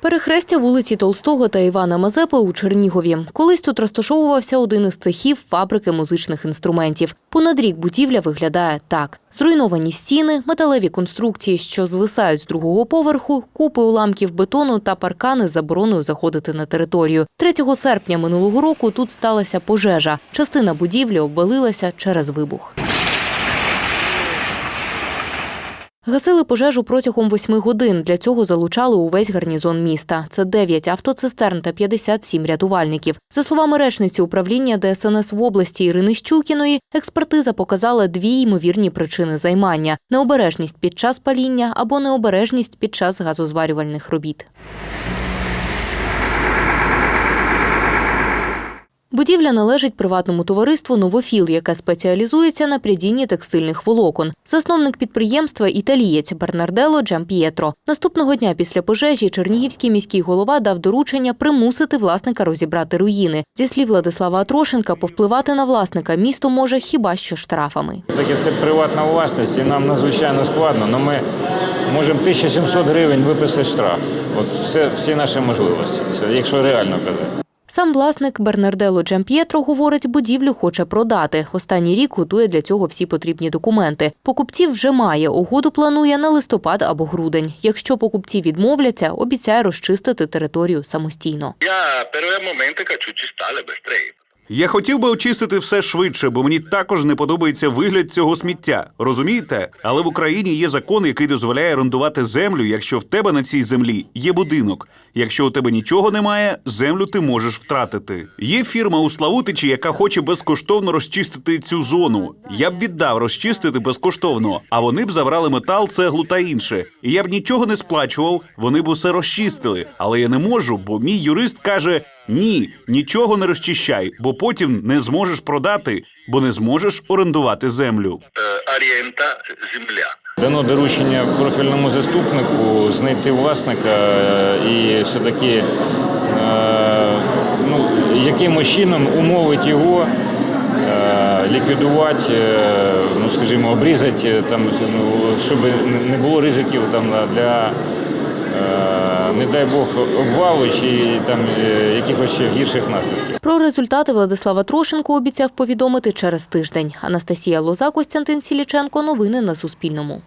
Перехрестя вулиці Толстого та Івана Мазепи у Чернігові. Колись тут розташовувався один із цехів фабрики музичних інструментів. Понад рік будівля виглядає так: зруйновані стіни, металеві конструкції, що звисають з другого поверху, купи уламків бетону та паркани з забороною заходити на територію. 3 серпня минулого року тут сталася пожежа. Частина будівлі обвалилася через вибух. Гасили пожежу протягом восьми годин. Для цього залучали увесь гарнізон міста. Це 9 автоцистерн та 57 рятувальників. За словами речниці управління ДСНС в області Ірини Щукіної, експертиза показала дві ймовірні причини займання: необережність під час паління або необережність під час газозварювальних робіт. Будівля належить приватному товариству Новофіл, яке спеціалізується на прядінні текстильних волокон. Засновник підприємства італієць Бернардело Джамп'єтро. Наступного дня після пожежі Чернігівський міський голова дав доручення примусити власника розібрати руїни. Зі слів Владислава Атрошенка, повпливати на власника місто може хіба що штрафами. Таке це приватна власність, і нам надзвичайно складно, але ми можемо 1700 гривень виписати штраф. От це всі наші можливості, це якщо реально казати. Сам власник Бернардело Джамп'єтро говорить, будівлю хоче продати. Останній рік готує для цього всі потрібні документи. Покупців вже має. Угоду планує на листопад або грудень. Якщо покупці відмовляться, обіцяє розчистити територію самостійно. Я перший моменти хочу чистали швидше. Я хотів би очистити все швидше, бо мені також не подобається вигляд цього сміття. Розумієте? Але в Україні є закон, який дозволяє орендувати землю, якщо в тебе на цій землі є будинок. Якщо у тебе нічого немає, землю ти можеш втратити. Є фірма у Славутичі, яка хоче безкоштовно розчистити цю зону. Я б віддав розчистити безкоштовно, а вони б забрали метал, цеглу та інше. І я б нічого не сплачував, вони б усе розчистили. Але я не можу, бо мій юрист каже: ні, нічого не розчищай, бо потім не зможеш продати, бо не зможеш орендувати землю. Е, орієнта земля. Дано доручення профільному заступнику знайти власника е, і все-таки е, ну, якимось чином умовити його е, ліквідувати, е, ну скажімо, обрізати е, там, ну, щоб не було ризиків там для. Не дай Бог обвалу чи там е, якихось ще гірших наслідків. Про результати Владислава Трошенко обіцяв повідомити через тиждень. Анастасія Лоза, Костянтин Сіліченко. Новини на Суспільному.